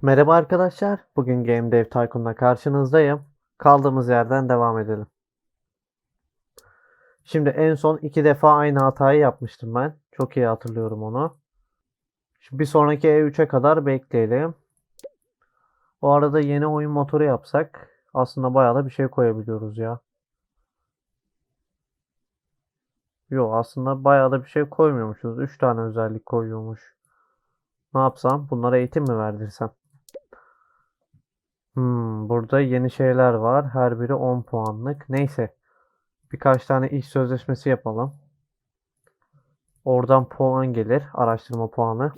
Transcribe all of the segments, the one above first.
Merhaba arkadaşlar. Bugün Game Dev Tycoon'la karşınızdayım. Kaldığımız yerden devam edelim. Şimdi en son iki defa aynı hatayı yapmıştım ben. Çok iyi hatırlıyorum onu. Şimdi bir sonraki E3'e kadar bekleyelim. O arada yeni oyun motoru yapsak aslında bayağı da bir şey koyabiliyoruz ya. Yok aslında bayağı da bir şey koymuyormuşuz. 3 tane özellik koyuyormuş. Ne yapsam? Bunlara eğitim mi verdirsem? Hmm, burada yeni şeyler var. Her biri 10 puanlık. Neyse. Birkaç tane iş sözleşmesi yapalım. Oradan puan gelir. Araştırma puanı.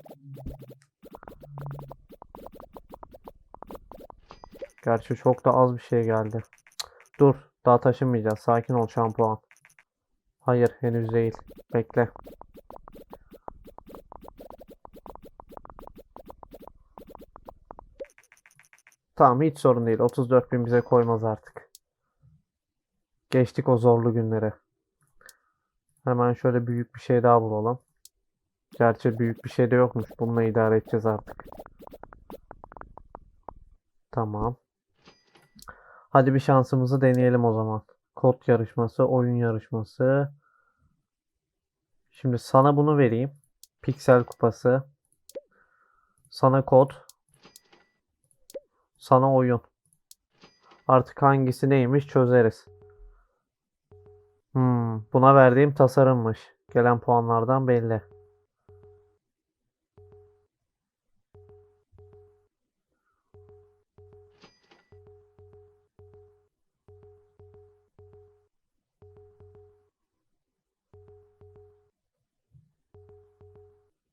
Gerçi çok da az bir şey geldi. Dur. Daha taşınmayacağız. Sakin ol şampuan. Hayır henüz değil. Bekle. Tamam hiç sorun değil. 34.000 bize koymaz artık. Geçtik o zorlu günleri. Hemen şöyle büyük bir şey daha bulalım. Gerçi büyük bir şey de yokmuş. Bununla idare edeceğiz artık. Tamam. Hadi bir şansımızı deneyelim o zaman. Kod yarışması, oyun yarışması. Şimdi sana bunu vereyim. Piksel kupası. Sana kod. Sana oyun. Artık hangisi neymiş çözeriz. Hmm, buna verdiğim tasarımmış. Gelen puanlardan belli.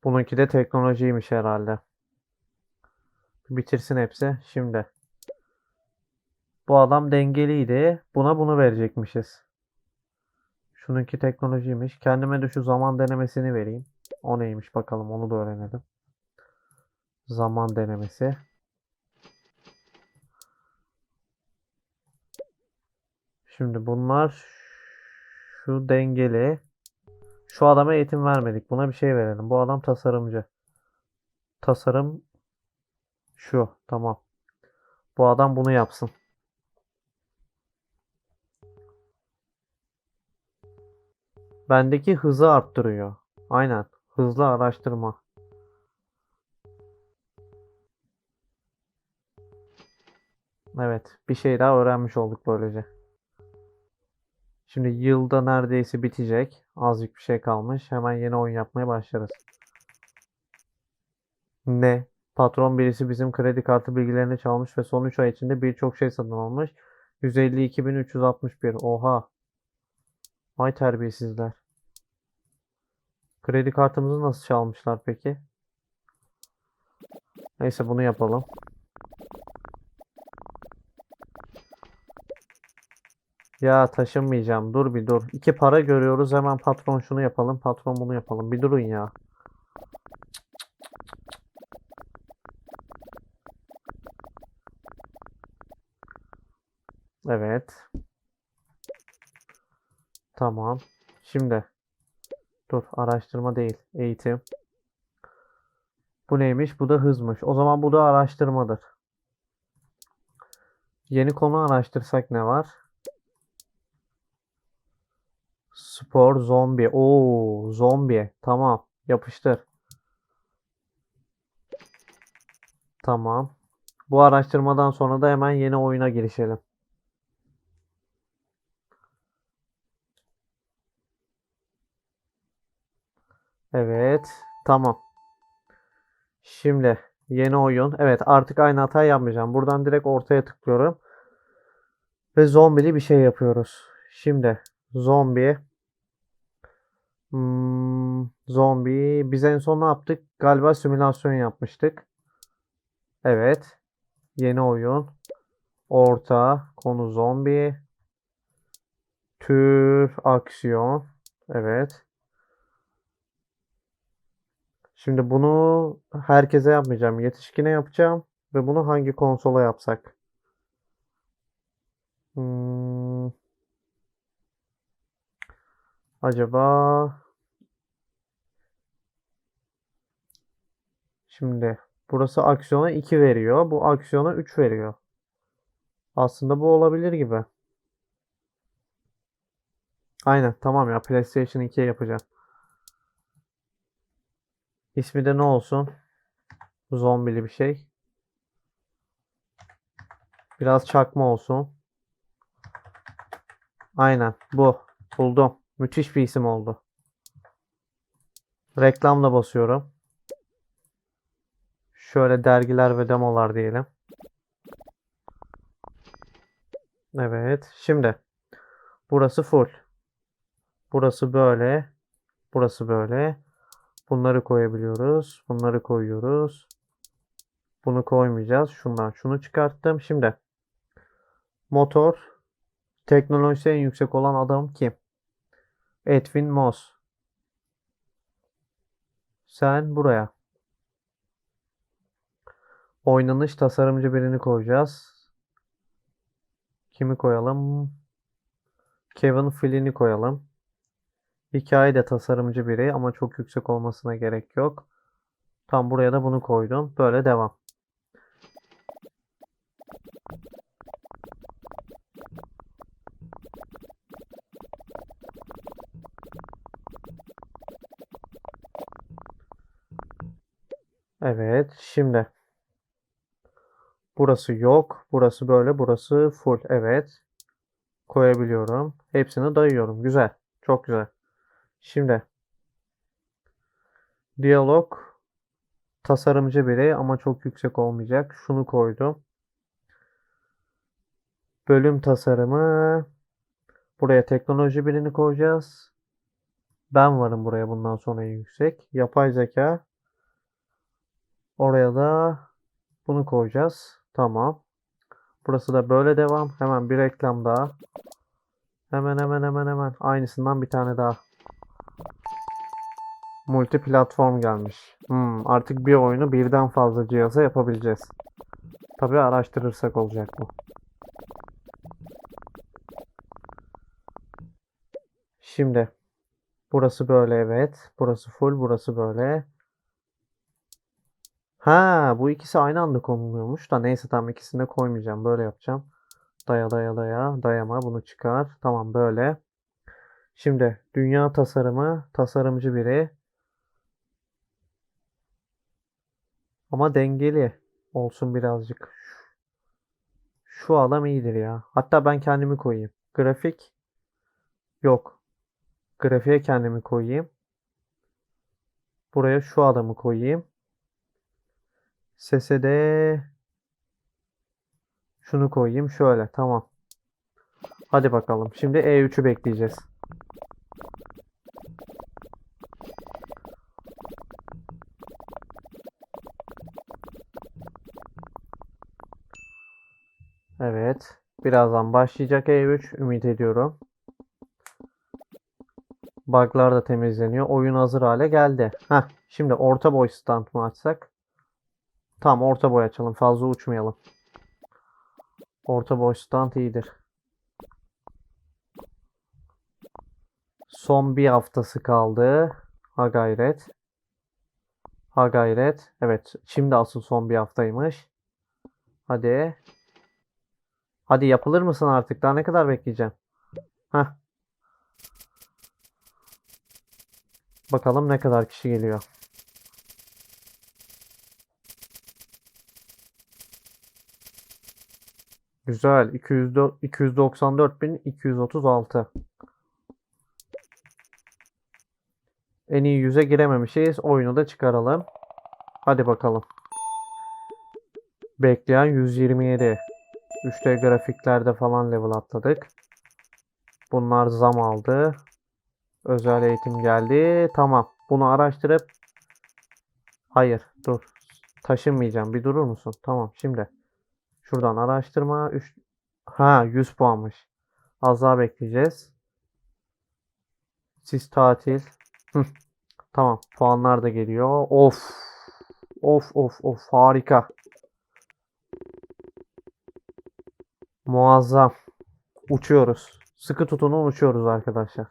Bununki de teknolojiymiş herhalde. Bitirsin hepsi. Şimdi. Bu adam dengeliydi. Buna bunu verecekmişiz. Şununki teknolojiymiş. Kendime de şu zaman denemesini vereyim. O neymiş bakalım onu da öğrenelim. Zaman denemesi. Şimdi bunlar şu dengeli. Şu adama eğitim vermedik. Buna bir şey verelim. Bu adam tasarımcı. Tasarım şu. Tamam. Bu adam bunu yapsın. Bendeki hızı arttırıyor. Aynen. Hızlı araştırma. Evet. Bir şey daha öğrenmiş olduk böylece. Şimdi yılda neredeyse bitecek. Azıcık bir şey kalmış. Hemen yeni oyun yapmaya başlarız. Ne? Patron birisi bizim kredi kartı bilgilerini çalmış ve son 3 ay içinde birçok şey satın almış. 152.361. Oha. Vay terbiyesizler. Kredi kartımızı nasıl çalmışlar peki? Neyse bunu yapalım. Ya taşınmayacağım. Dur bir dur. İki para görüyoruz. Hemen patron şunu yapalım. Patron bunu yapalım. Bir durun ya. Evet. Tamam. Şimdi. Dur. Araştırma değil. Eğitim. Bu neymiş? Bu da hızmış. O zaman bu da araştırmadır. Yeni konu araştırsak ne var? Spor, zombi. Oo, zombi. Tamam. Yapıştır. Tamam. Bu araştırmadan sonra da hemen yeni oyuna girişelim. Evet. Tamam. Şimdi yeni oyun. Evet artık aynı hatayı yapmayacağım. Buradan direkt ortaya tıklıyorum. Ve zombili bir şey yapıyoruz. Şimdi zombi. Hmm, zombi. Biz en son ne yaptık? Galiba simülasyon yapmıştık. Evet. Yeni oyun. Orta. Konu zombi. Tür aksiyon. Evet. Şimdi bunu herkese yapmayacağım. Yetişkine yapacağım. Ve bunu hangi konsola yapsak? Hmm, acaba Şimdi Burası aksiyona 2 veriyor. Bu aksiyona 3 veriyor. Aslında bu olabilir gibi. Aynen tamam ya PlayStation 2'ye yapacağım. İsmi de ne olsun? Zombili bir şey. Biraz çakma olsun. Aynen bu. Buldum. Müthiş bir isim oldu. Reklamla basıyorum. Şöyle dergiler ve demolar diyelim. Evet. Şimdi burası full. Burası böyle. Burası böyle. Bunları koyabiliyoruz. Bunları koyuyoruz. Bunu koymayacağız. Şundan şunu çıkarttım. Şimdi motor teknolojisi en yüksek olan adam kim? Edwin Moss. Sen buraya. Oynanış tasarımcı birini koyacağız. Kimi koyalım? Kevin Flynn'i koyalım. Hikaye de tasarımcı biri ama çok yüksek olmasına gerek yok. Tam buraya da bunu koydum. Böyle devam. Evet, şimdi burası yok, burası böyle, burası full. Evet. Koyabiliyorum. Hepsini dayıyorum. Güzel. Çok güzel. Şimdi diyalog tasarımcı biri ama çok yüksek olmayacak. Şunu koydum. Bölüm tasarımı buraya teknoloji birini koyacağız. Ben varım buraya bundan sonra yüksek. Yapay zeka oraya da bunu koyacağız. Tamam. Burası da böyle devam. Hemen bir reklam daha. Hemen hemen hemen hemen. Aynısından bir tane daha. Multi platform gelmiş. Hmm, artık bir oyunu birden fazla cihaza yapabileceğiz. Tabii araştırırsak olacak bu. Şimdi burası böyle evet. Burası full, burası böyle. Ha, bu ikisi aynı anda konuluyormuş da neyse tamam ikisini de koymayacağım. Böyle yapacağım. Daya daya daya dayama bunu çıkar. Tamam böyle. Şimdi dünya tasarımı tasarımcı biri. Ama dengeli olsun birazcık. Şu adam iyidir ya. Hatta ben kendimi koyayım. Grafik yok. Grafiğe kendimi koyayım. Buraya şu adamı koyayım. Sese de şunu koyayım. Şöyle tamam. Hadi bakalım. Şimdi E3'ü bekleyeceğiz. Birazdan başlayacak E3. Ümit ediyorum. Bug'lar da temizleniyor. Oyun hazır hale geldi. Heh, şimdi orta boy stand mı açsak? Tamam orta boy açalım. Fazla uçmayalım. Orta boy stand iyidir. Son bir haftası kaldı. Ha gayret. Ha gayret. Evet. Şimdi asıl son bir haftaymış. Hadi. Hadi yapılır mısın artık? Daha ne kadar bekleyeceğim? Heh. Bakalım ne kadar kişi geliyor. Güzel. 204 294.236. En iyi yüze girememişiz. Oyunu da çıkaralım. Hadi bakalım. Bekleyen 127. 3D grafiklerde falan level atladık. Bunlar zam aldı. Özel eğitim geldi. Tamam. Bunu araştırıp Hayır, dur. Taşınmayacağım. Bir durur musun? Tamam, şimdi. Şuradan araştırma 3 Ha, 100 puanmış. Az daha bekleyeceğiz. Siz tatil. Tamam, puanlar da geliyor. Of. Of of of harika. Muazzam. Uçuyoruz. Sıkı tutunun uçuyoruz arkadaşlar.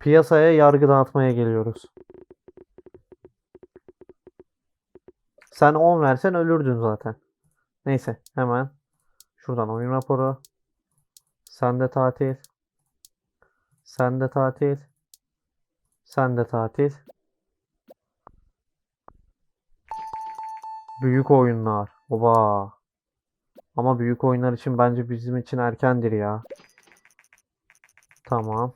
Piyasaya yargı dağıtmaya geliyoruz. Sen 10 versen ölürdün zaten. Neyse hemen şuradan oyun raporu. Sende tatil. Sende tatil. Sende tatil. Büyük oyunlar. Oba. Ama büyük oyunlar için bence bizim için erkendir ya. Tamam.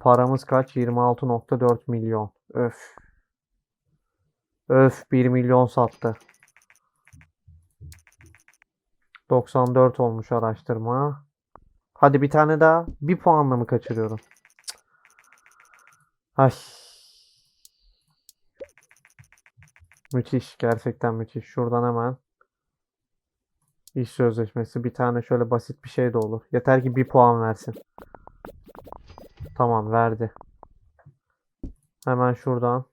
Paramız kaç? 26.4 milyon. Öf. Öf 1 milyon sattı. 94 olmuş araştırma. Hadi bir tane daha. Bir puanla mı kaçırıyorum? Ay. Müthiş. Gerçekten müthiş. Şuradan hemen. İş sözleşmesi. Bir tane şöyle basit bir şey de olur. Yeter ki bir puan versin. Tamam verdi. Hemen şuradan.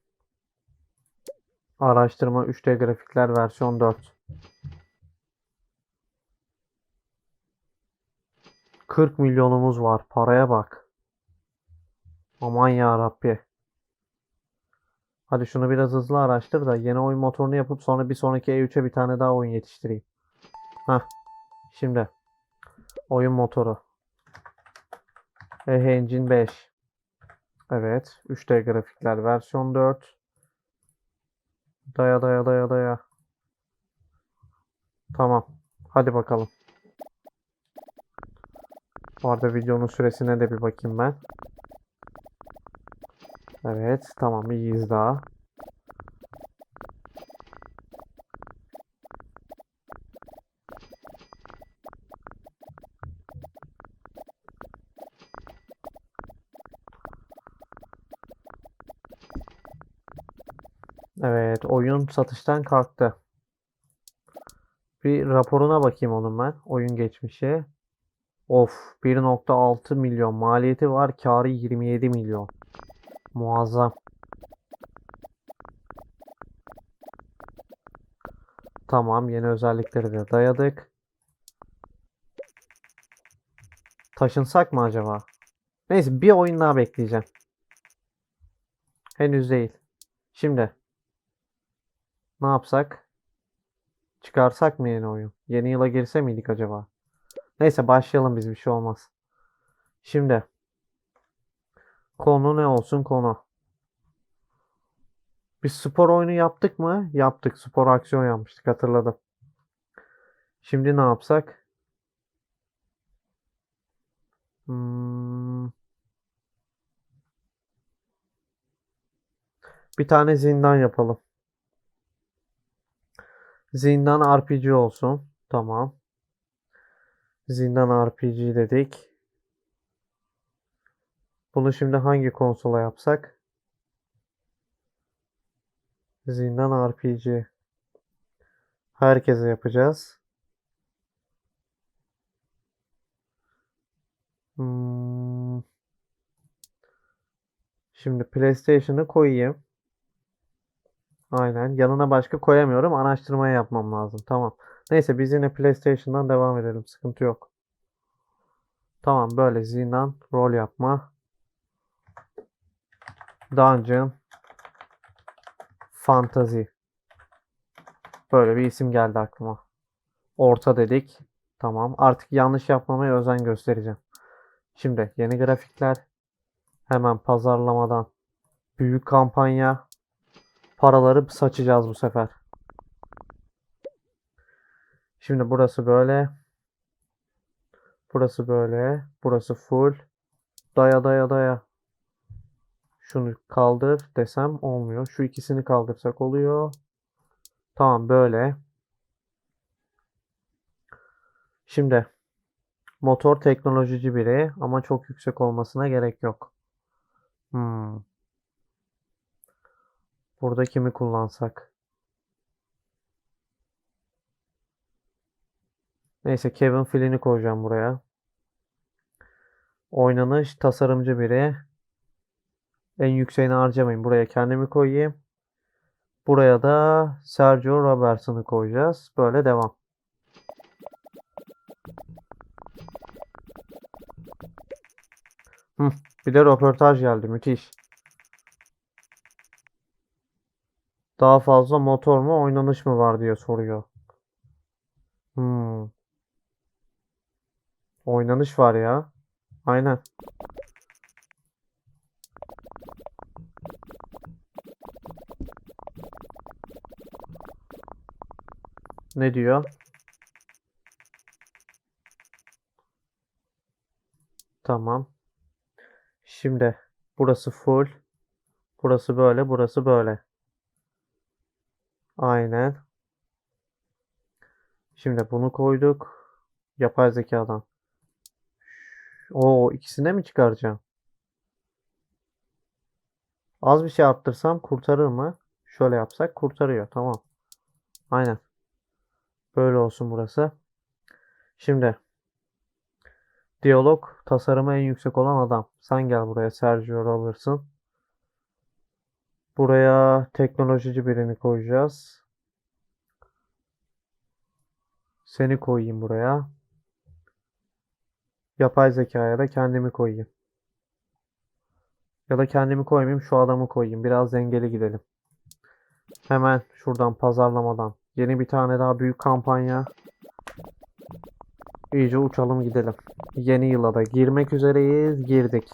Araştırma 3D grafikler versiyon 4. 40 milyonumuz var. Paraya bak. Aman ya Rabbi. Hadi şunu biraz hızlı araştır da yeni oyun motorunu yapıp sonra bir sonraki E3'e bir tane daha oyun yetiştireyim. Heh. Şimdi. Oyun motoru. EH Engine 5. Evet. 3D grafikler versiyon 4. Daya daya daya daya. Tamam. Hadi bakalım. Bu arada videonun süresine de bir bakayım ben. Evet. Tamam. iyiyiz daha. Evet, oyun satıştan kalktı. Bir raporuna bakayım onun ben. Oyun geçmişi. Of, 1.6 milyon maliyeti var, karı 27 milyon. Muazzam. Tamam, yeni özellikleri de dayadık. Taşınsak mı acaba? Neyse, bir oyun daha bekleyeceğim. Henüz değil. Şimdi ne yapsak? Çıkarsak mı yeni oyun? Yeni yıla girse miydik acaba? Neyse başlayalım biz bir şey olmaz. Şimdi konu ne olsun konu? Biz spor oyunu yaptık mı? Yaptık. Spor aksiyon yapmıştık hatırladım. Şimdi ne yapsak? Hmm. Bir tane zindan yapalım. Zindan RPG olsun. Tamam. Zindan RPG dedik. Bunu şimdi hangi konsola yapsak? Zindan RPG. Herkese yapacağız. Hmm. Şimdi PlayStation'ı koyayım. Aynen. Yanına başka koyamıyorum. Araştırma yapmam lazım. Tamam. Neyse biz yine PlayStation'dan devam edelim. Sıkıntı yok. Tamam böyle zindan rol yapma. Dungeon Fantasy. Böyle bir isim geldi aklıma. Orta dedik. Tamam. Artık yanlış yapmamaya özen göstereceğim. Şimdi yeni grafikler. Hemen pazarlamadan büyük kampanya paraları saçacağız bu sefer. Şimdi burası böyle. Burası böyle. Burası full. Daya daya daya. Şunu kaldır desem olmuyor. Şu ikisini kaldırsak oluyor. Tamam böyle. Şimdi motor teknolojici biri ama çok yüksek olmasına gerek yok. Hmm. Burada kimi kullansak? Neyse Kevin Flynn'i koyacağım buraya. Oynanış tasarımcı biri. En yükseğini harcamayın. Buraya kendimi koyayım. Buraya da Sergio Robertson'ı koyacağız. Böyle devam. Hı, bir de röportaj geldi. Müthiş. Daha fazla motor mu oynanış mı var diye soruyor. Hmm. Oynanış var ya. Aynen. Ne diyor? Tamam. Şimdi burası full. Burası böyle, burası böyle. Aynen. Şimdi bunu koyduk. Yapay zekadan. O ikisine mi çıkaracağım? Az bir şey arttırsam kurtarır mı? Şöyle yapsak kurtarıyor. Tamam. Aynen. Böyle olsun burası. Şimdi diyalog tasarımı en yüksek olan adam. Sen gel buraya Sergio Robertson. Buraya teknolojici birini koyacağız. Seni koyayım buraya. Yapay zekaya da kendimi koyayım. Ya da kendimi koymayayım şu adamı koyayım. Biraz dengeli gidelim. Hemen şuradan pazarlamadan. Yeni bir tane daha büyük kampanya. İyice uçalım gidelim. Yeni yıla da girmek üzereyiz. Girdik.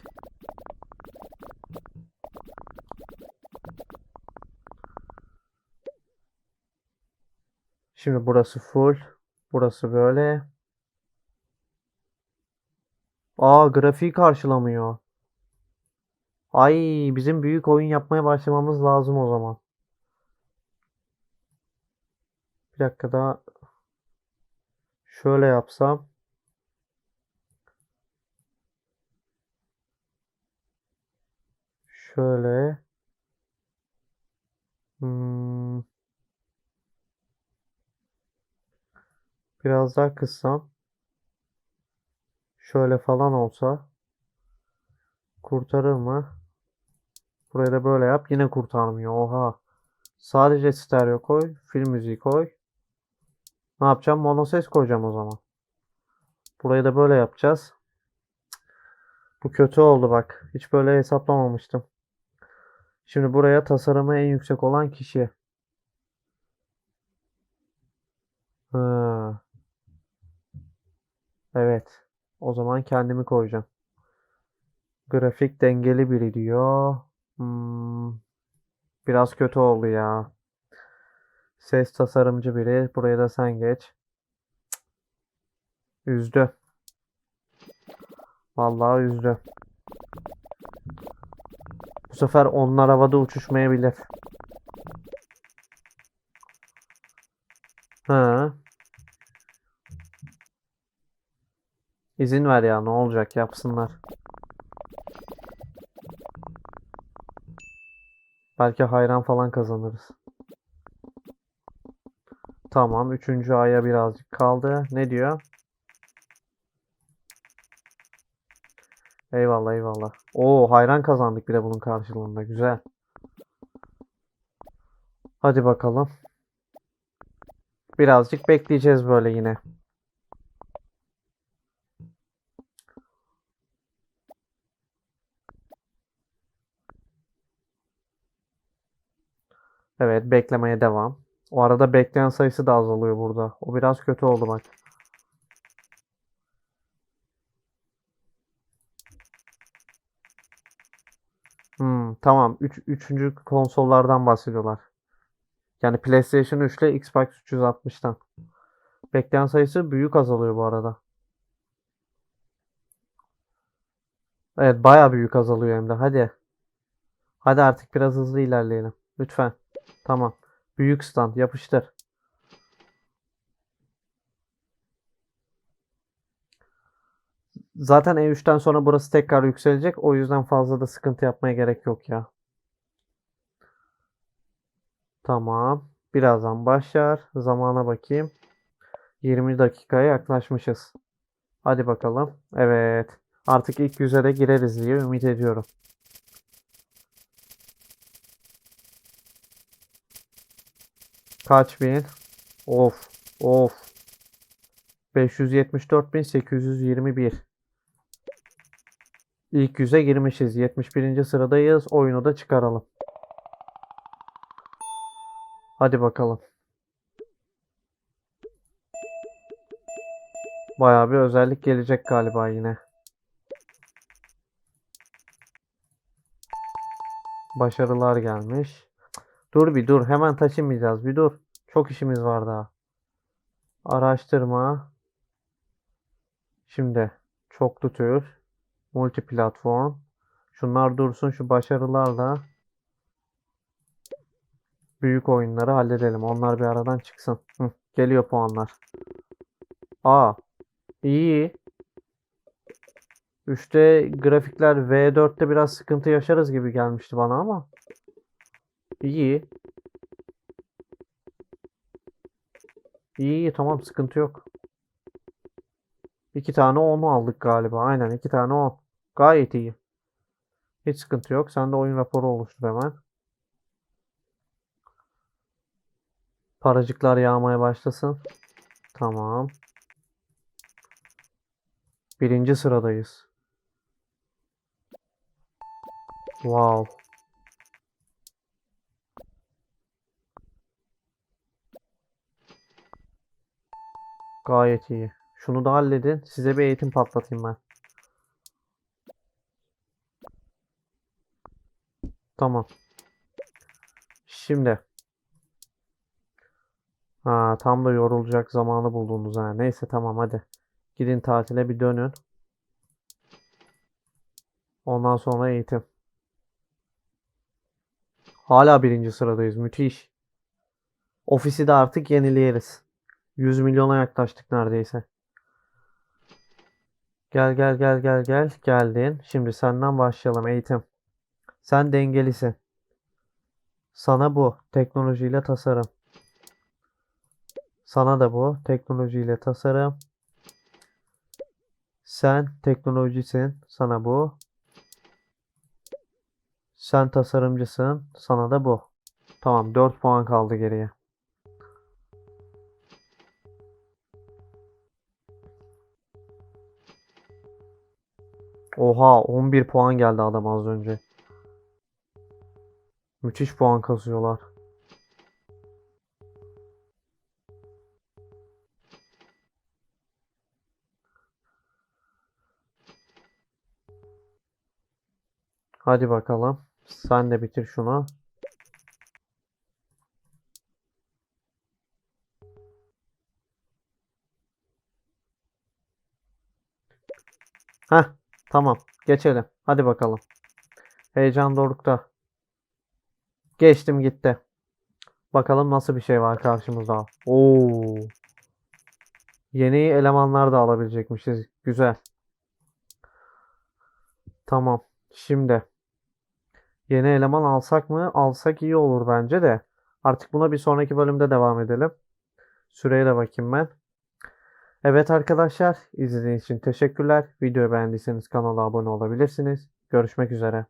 Şimdi burası full. Burası böyle. Aa grafiği karşılamıyor. Ay bizim büyük oyun yapmaya başlamamız lazım o zaman. Bir dakika daha. Şöyle yapsam. Şöyle. Hmm. Biraz daha kıssam. Şöyle falan olsa. Kurtarır mı? Buraya da böyle yap. Yine kurtarmıyor. Oha. Sadece stereo koy. Film müziği koy. Ne yapacağım? Mono ses koyacağım o zaman. Burayı da böyle yapacağız. Bu kötü oldu bak. Hiç böyle hesaplamamıştım. Şimdi buraya tasarımı en yüksek olan kişi. Ha. Evet. O zaman kendimi koyacağım. Grafik dengeli biri diyor. Hmm. Biraz kötü oldu ya. Ses tasarımcı biri. Buraya da sen geç. Üzdü. Vallahi üzdü. Bu sefer onlar havada uçuşmayabilir. Ha. İzin ver ya ne olacak yapsınlar. Belki hayran falan kazanırız. Tamam. Üçüncü aya birazcık kaldı. Ne diyor? Eyvallah eyvallah. Oo hayran kazandık bir de bunun karşılığında. Güzel. Hadi bakalım. Birazcık bekleyeceğiz böyle yine. Evet beklemeye devam. O arada bekleyen sayısı da azalıyor burada. O biraz kötü oldu bak. Hmm, tamam. Üç, üçüncü konsollardan bahsediyorlar. Yani PlayStation 3 ile Xbox 360'tan. Bekleyen sayısı büyük azalıyor bu arada. Evet baya büyük azalıyor hem de. Hadi. Hadi artık biraz hızlı ilerleyelim. Lütfen. Tamam. Büyük stand yapıştır. Zaten E3'ten sonra burası tekrar yükselecek. O yüzden fazla da sıkıntı yapmaya gerek yok ya. Tamam. Birazdan başlar. Zamana bakayım. 20 dakikaya yaklaşmışız. Hadi bakalım. Evet. Artık ilk yüze de gireriz diye ümit ediyorum. Kaç bin? Of. Of. 574.821. İlk yüze girmişiz. 71. sıradayız. Oyunu da çıkaralım. Hadi bakalım. Bayağı bir özellik gelecek galiba yine. Başarılar gelmiş. Dur bir dur. Hemen taşımayacağız. Bir dur. Çok işimiz var daha. Araştırma. Şimdi çoklu tür. Multiplatform. Şunlar dursun şu başarılarla. Büyük oyunları halledelim. Onlar bir aradan çıksın. Hı, geliyor puanlar. Aa, iyi. 3'te grafikler V4'te biraz sıkıntı yaşarız gibi gelmişti bana ama. İyi. İyi, iyi tamam sıkıntı yok. İki tane 10'u aldık galiba. Aynen iki tane 10. Gayet iyi. Hiç sıkıntı yok. Sen de oyun raporu oluştur hemen. Paracıklar yağmaya başlasın. Tamam. Birinci sıradayız. Wow. Gayet iyi. Şunu da halledin. Size bir eğitim patlatayım ben. Tamam. Şimdi. Ha, tam da yorulacak zamanı buldunuz ha. Neyse tamam hadi. Gidin tatile bir dönün. Ondan sonra eğitim. Hala birinci sıradayız. Müthiş. Ofisi de artık yenileyeriz. 100 milyona yaklaştık neredeyse. Gel gel gel gel gel. Geldin. Şimdi senden başlayalım eğitim. Sen dengelisin. Sana bu teknolojiyle tasarım. Sana da bu teknolojiyle tasarım. Sen teknolojisin. Sana bu. Sen tasarımcısın. Sana da bu. Tamam 4 puan kaldı geriye. Oha 11 puan geldi adam az önce. Müthiş puan kasıyorlar. Hadi bakalım. Sen de bitir şunu. Heh, tamam. Geçelim. Hadi bakalım. Heyecan dorukta. Geçtim gitti. Bakalım nasıl bir şey var karşımızda. Oo. Yeni elemanlar da alabilecekmişiz. Güzel. Tamam. Şimdi yeni eleman alsak mı? Alsak iyi olur bence de. Artık buna bir sonraki bölümde devam edelim. Süreye de bakayım ben. Evet arkadaşlar, izlediğiniz için teşekkürler. Videoyu beğendiyseniz kanala abone olabilirsiniz. Görüşmek üzere.